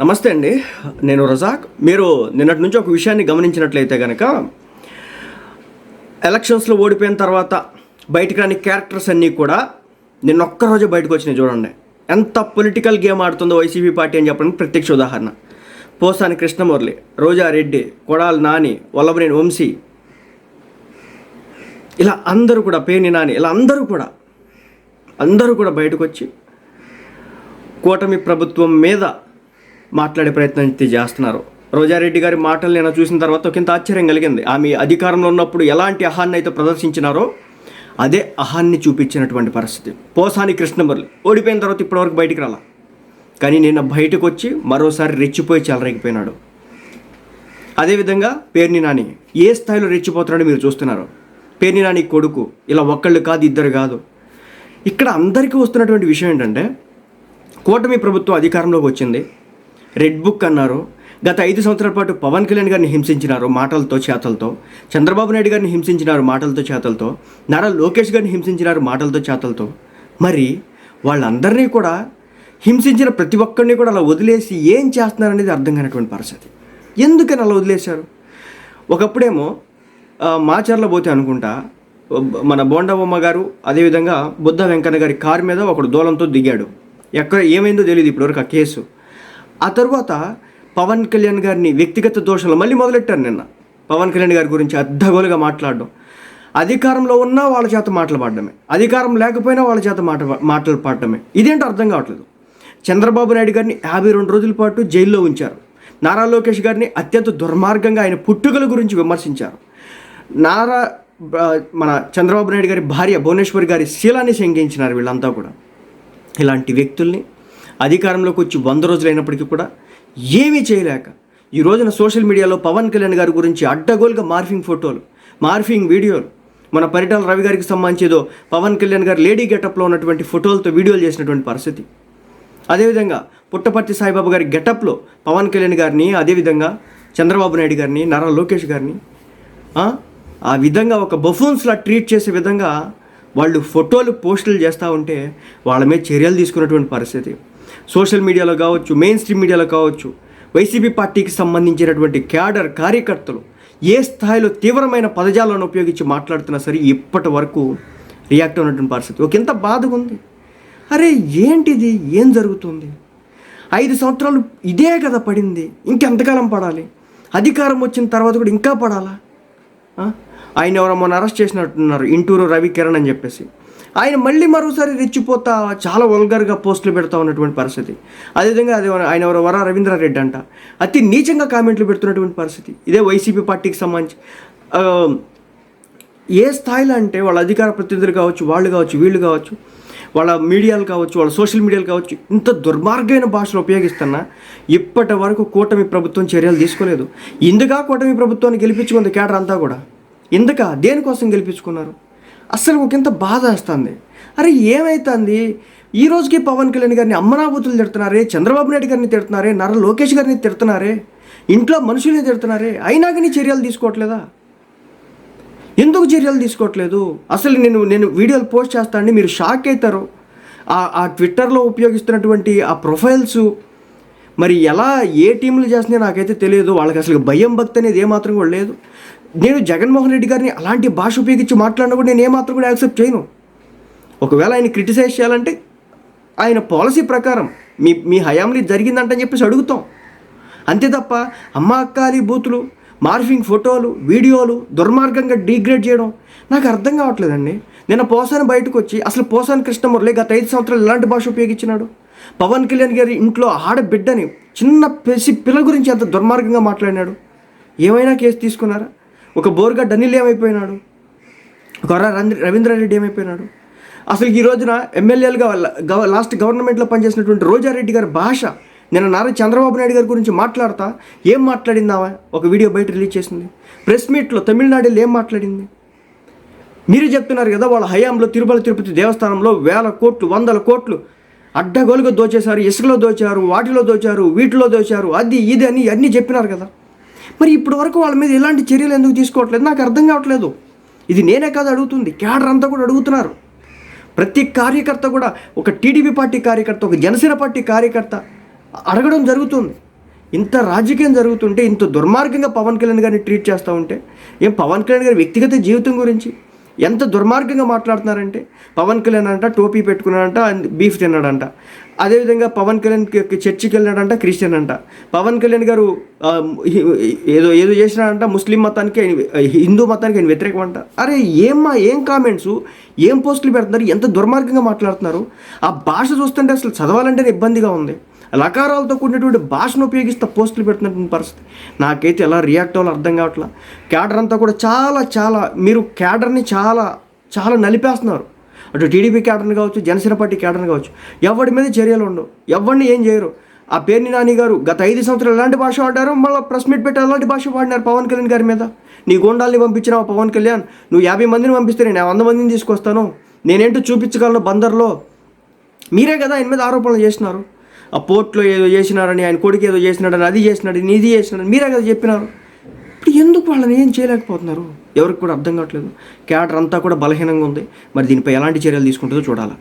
నమస్తే అండి. నేను రజాక్. మీరు నిన్నటి నుంచి ఒక విషయాన్ని గమనించినట్లయితే కనుక ఎలక్షన్స్లో ఓడిపోయిన తర్వాత బయటికి రాని క్యారెక్టర్స్ అన్నీ కూడా నిన్న ఒక్కరోజు బయటకు వచ్చినాయి చూడండి. ఎంత పొలిటికల్ గేమ్ ఆడుతుందో వైసీపీ పార్టీ అని చెప్పడానికి ప్రత్యక్ష ఉదాహరణ. పోసాని కృష్ణమురళి రోజారెడ్డి కొడాలి నాని వల్లభనేని వంశీ. ఇలా అందరూ కూడా పేని నాని ఇలా అందరూ కూడా అందరూ కూడా బయటకు వచ్చి కూటమి ప్రభుత్వం మీద మాట్లాడే ప్రయత్నం అయితే చేస్తున్నారు. రోజారెడ్డి గారి మాటలు నేను చూసిన తర్వాత ఒకంత ఆశ్చర్యం కలిగింది. ఆమె అధికారంలో ఉన్నప్పుడు ఎలాంటి అహాన్ని అయితే ప్రదర్శించినారో అదే అహాన్ని చూపించినటువంటి పరిస్థితి. పోసాని కృష్ణమురళి ఓడిపోయిన తర్వాత ఇప్పటివరకు బయటికి రాలా. కానీ నిన్న బయటకు వచ్చి మరోసారి రెచ్చిపోయి చెలరేగిపోయినాడు. అదేవిధంగా పేర్ని నాని ఏ స్థాయిలో రెచ్చిపోతున్నాడో మీరు చూస్తున్నారు. పేర్ని నాని కొడుకు ఇలా ఒక్కళ్ళు కాదు ఇద్దరు కాదు. ఇక్కడ అందరికీ వస్తున్నటువంటి విషయం ఏంటంటే కూటమి ప్రభుత్వం అధికారంలోకి వచ్చింది. రెడ్ బుక్ అన్నారు. గత ఐదు సంవత్సరాల పాటు పవన్ కళ్యాణ్ గారిని హింసించినారు మాటలతో చేతలతో. చంద్రబాబు నాయుడు గారిని హింసించినారు మాటలతో చేతలతో. నారా లోకేష్ గారిని హింసించినారు మాటలతో చేతలతో. మరి వాళ్ళందరినీ కూడా హింసించిన ప్రతి ఒక్కరిని కూడా అలా వదిలేసి ఏం చేస్తున్నారనేది అర్థం కానటువంటి పరిస్థితి. ఎందుకని అలా వదిలేశారు? ఒకప్పుడేమో మాచర్ల పోతే అనుకుంటా మన బోండబొమ్మ గారు అదేవిధంగా బుద్ధ వెంకన్న గారి కారు మీద ఒకడు దూలంతో దిగాడు. ఎక్కడ ఏమైందో తెలియదు ఇప్పటివరకు ఆ కేసు. ఆ తర్వాత పవన్ కళ్యాణ్ గారిని వ్యక్తిగత దోషాలు మళ్ళీ మొదలెట్టారు నిన్న. పవన్ కళ్యాణ్ గారి గురించి అద్దగోలుగా మాట్లాడడం. అధికారంలో ఉన్నా వాళ్ళ చేత మాట్లాడడమే అధికారం లేకపోయినా వాళ్ళ చేత మాట మాటలు పాడటమే ఇదేంటో అర్థం కావట్లేదు. చంద్రబాబు నాయుడు గారిని యాభై రెండు రోజుల పాటు జైల్లో ఉంచారు. నారా లోకేష్ గారిని అత్యంత దుర్మార్గంగా ఆయన పుట్టుకల గురించి విమర్శించారు. నారా మన చంద్రబాబు నాయుడు గారి భార్య భువనేశ్వరి గారి శీలాన్ని శంకించినారు వీళ్ళంతా కూడా. ఇలాంటి వ్యక్తుల్ని అధికారంలోకి వచ్చి వంద రోజులైనప్పటికీ కూడా ఏమీ చేయలేక ఈ రోజున సోషల్ మీడియాలో పవన్ కళ్యాణ్ గారి గురించి అడ్డగోలుగా మార్ఫింగ్ ఫోటోలు మార్ఫింగ్ వీడియోలు మన పరిటాల రవి గారికి సంబంధించేదో పవన్ కళ్యాణ్ గారు లేడీ గెటప్లో ఉన్నటువంటి ఫోటోలతో వీడియోలు చేసినటువంటి పరిస్థితి. అదేవిధంగా పుట్టపర్తి సాయిబాబు గారి గెటప్లో పవన్ కళ్యాణ్ గారిని అదేవిధంగా చంద్రబాబు నాయుడు గారిని నారా లోకేష్ గారిని ఆ, ఆ విధంగా ఒక బఫూన్స్లా ట్రీట్ చేసే విధంగా వాళ్ళు ఫోటోలు పోస్టులు చేస్తూ ఉంటే వాళ్ళ మీద చర్యలు తీసుకున్నటువంటి పరిస్థితి. సోషల్ మీడియాలో కావచ్చు మెయిన్ స్ట్రీమ్ మీడియాలో కావచ్చు వైసీపీ పార్టీకి సంబంధించినటువంటి క్యాడర్ కార్యకర్తలు ఏ స్థాయిలో తీవ్రమైన పదజాలను ఉపయోగించి మాట్లాడుతున్నా సరే ఇప్పటి వరకు రియాక్ట్ అయినటువంటి పరిస్థితి. ఒక ఎంత బాధగా ఉంది. అరే ఏంటిది? ఏం జరుగుతుంది? ఐదు సంవత్సరాలు ఇదే కదా పడింది. ఇంకెంతకాలం పడాలి? అధికారం వచ్చిన తర్వాత కూడా ఇంకా పడాలా? ఆయన ఎవరో మొన్న అరెస్ట్ చేసినట్టున్నారు. ఇంటూరు రవి కిరణ్ అని చెప్పేసి. ఆయన మళ్ళీ మరోసారి రెచ్చిపోతా చాలా వల్గర్గా పోస్టులు పెడతా ఉన్నటువంటి పరిస్థితి. అదేవిధంగా అది ఆయన ఎవరు వర రవీంద్రారెడ్డి అంట. అతి నీచంగా కామెంట్లు పెడుతున్నటువంటి పరిస్థితి. ఇదే వైసీపీ పార్టీకి సంబంధించి. ఏ స్థాయిలో అంటే వాళ్ళ అధికార ప్రతినిధులు కావచ్చు వాళ్ళు కావచ్చు వీళ్ళు కావచ్చు వాళ్ళ మీడియాలు కావచ్చు వాళ్ళ సోషల్ మీడియాలు కావచ్చు ఇంత దుర్మార్గమైన భాషను ఉపయోగిస్తున్నా ఇప్పటి వరకు కూటమి ప్రభుత్వం చర్యలు తీసుకోలేదు. ఇందుగా కూటమి ప్రభుత్వాన్ని గెలిపించుకుంది కేడర్ అంతా కూడా. ఇందుక? దేనికోసం గెలిపించుకున్నారు? అసలు ఒకంత బాధ వేస్తుంది? అరే ఏమైతుంది? ఈ రోజుకి పవన్ కళ్యాణ్ గారిని అమ్మనాబూతులు తిడుతున్నారే చంద్రబాబు నాయుడు గారిని తిడుతున్నారే నర లోకేష్ గారిని తిడుతున్నారే ఇంట్లో మనుషుల్ని తిడుతున్నారే అయినా కానీ చర్యలు తీసుకోవట్లేదా? ఎందుకు చర్యలు తీసుకోవట్లేదు? అసలు నేను నేను వీడియోలు పోస్ట్ చేస్తానండి మీరు షాక్ అవుతారు. ఆ ఆ ట్విట్టర్లో ఉపయోగిస్తున్నటువంటి ఆ ప్రొఫైల్స్ మరి ఎలా ఏ టీంలు చేస్తున్నాయో నాకైతే తెలియదు. వాళ్ళకి అసలు భయం భక్తి అనేది ఏమాత్రం కూడా లేదు. నేను జగన్మోహన్ రెడ్డి గారిని అలాంటి భాష ఉపయోగించి మాట్లాడినా కూడా నేను ఏమాత్రం కూడా యాక్సెప్ట్ చేయను. ఒకవేళ ఆయన క్రిటిసైజ్ చేయాలంటే ఆయన పాలసీ ప్రకారం మీ మీ హయాంలో జరిగిందంటని చెప్పేసి అడుగుతాం. అంతే తప్ప అమ్మ అక్కాలి బూతులు మార్ఫింగ్ ఫోటోలు వీడియోలు దుర్మార్గంగా డీగ్రేడ్ చేయడం నాకు అర్థం కావట్లేదండి. నిన్న పోసాని బయటకు వచ్చి అసలు పోసాని కృష్ణమురళి గత ఐదు సంవత్సరాలు ఎలాంటి భాష ఉపయోగించినాడు? పవన్ కళ్యాణ్ గారి ఇంట్లో ఆడబిడ్డని చిన్న పెసి పిల్ల గురించి ఎంత దుర్మార్గంగా మాట్లాడినాడు? ఏమైనా కేసు తీసుకున్నారా? ఒక బోర్గా డనిల్ ఏమైపోయినాడు? కొర్ర రంద్ర- రవీంద్రారెడ్డి ఏమైపోయినాడు? అసలు ఈ రోజున ఎమ్మెల్యేలుగా గవ లాస్ట్ గవర్నమెంట్లో పనిచేసినటువంటి రోజారెడ్డి గారి భాష నిన్న నారా చంద్రబాబు నాయుడు గారి గురించి మాట్లాడతా ఏం మాట్లాడిందావా? ఒక వీడియో బయట రిలీజ్ చేసింది. ప్రెస్ మీట్లో తమిళనాడులో ఏం మాట్లాడింది? మీరు చెప్తున్నారు కదా వాళ్ళ హయాంలో తిరుమల తిరుపతి దేవస్థానంలో వేల కోట్లు వందల కోట్లు అడ్డగోలుగా దోచేశారు ఇసుకలో దోచారు వాటిలో దోచారు వీటిలో దోచారు అది ఇది అని అన్నీ చెప్పినారు కదా. మరి ఇప్పటి వరకు వాళ్ళ మీద ఎలాంటి చర్యలు ఎందుకు తీసుకోవట్లేదు? నాకు అర్థం కావట్లేదు. ఇది నేనే కాదు అడుగుతుంది. క్యాడర్ అంతా కూడా అడుగుతున్నారు. ప్రతి కార్యకర్త కూడా ఒక టీడీపీ పార్టీ కార్యకర్త ఒక జనసేన పార్టీ కార్యకర్త అడగడం జరుగుతుంది. ఇంత రాజకీయం జరుగుతుంటే ఇంత దుర్మార్గంగా పవన్ కళ్యాణ్ గారిని ట్రీట్ చేస్తూ ఉంటే ఏం పవన్ కళ్యాణ్ గారి వ్యక్తిగత జీవితం గురించి ఎంత దుర్మార్గంగా మాట్లాడుతున్నారంటే? పవన్ కళ్యాణ్ అంట టోపీ పెట్టుకున్నాడంట బీఫ్ తిన్నాడంట. అదేవిధంగా పవన్ కళ్యాణ్ చర్చికి వెళ్ళినాడంట క్రిస్టియన్ అంట. పవన్ కళ్యాణ్ గారు ఏదో ఏదో చేసినాడంట ముస్లిం మతానికి ఆయన- హిందూ మతానికి ఆయన వ్యతిరేకం అంట. అరే ఏమ్మా ఏం కామెంట్స్? ఏం పోస్టులు పెడుతున్నారు? ఎంత దుర్మార్గంగా మాట్లాడుతున్నారు? ఆ భాష చూస్తుంటే అసలు చదవాలంటేనే ఇబ్బందిగా ఉంది. లకారాలతో కూడినటువంటి భాషను ఉపయోగిస్తే పోస్టులు పెడుతున్నటువంటి పరిస్థితి. నాకైతే ఎలా రియాక్ట్ అవ్వాలో అర్థం కావట్లా. క్యాడర్ అంతా కూడా చాలా చాలా మీరు క్యాడర్ని చాలా చాలా నలిపేస్తున్నారు. అటు టీడీపీ క్యాడర్ని కావచ్చు జనసేన పార్టీ క్యాడర్ని కావచ్చు ఎవరి మీద చర్యలు ఉండవు. ఎవరిని ఏం చేయరు. ఆ పేర్ని నాని గారు గత ఐదు సంవత్సరాలు ఎలాంటి భాష వాడారు మళ్ళీ ప్రెస్ మీట్ పెట్టి అలాంటి భాష వాడినారు పవన్ కళ్యాణ్ గారి మీద? నీ గోండాల్ని పంపించినావు పవన్ కళ్యాణ్? నువ్వు యాభై మందిని పంపిస్తే నేను వంద మందిని తీసుకొస్తాను. నేనేంటో చూపించగలను బందర్లో. మీరే కదా ఆయన మీద ఆరోపణలు చేసినారు ఆ పోర్ట్లో ఏదో చేసినారని ఆయన కొడుకు ఏదో చేసినాడని అది చేసినాడు ఇది చేసినాడని మీరే కదా చెప్పినారు. ఇప్పుడు ఎందుకు వాళ్ళని ఏం చేయలేకపోతున్నారు? ఎవరికి కూడా అర్థం కావట్లేదు. క్యాడర్ అంతా కూడా బలహీనంగా ఉంది. మరి దీనిపై ఎలాంటి చర్యలు తీసుకుంటుందో చూడాలి.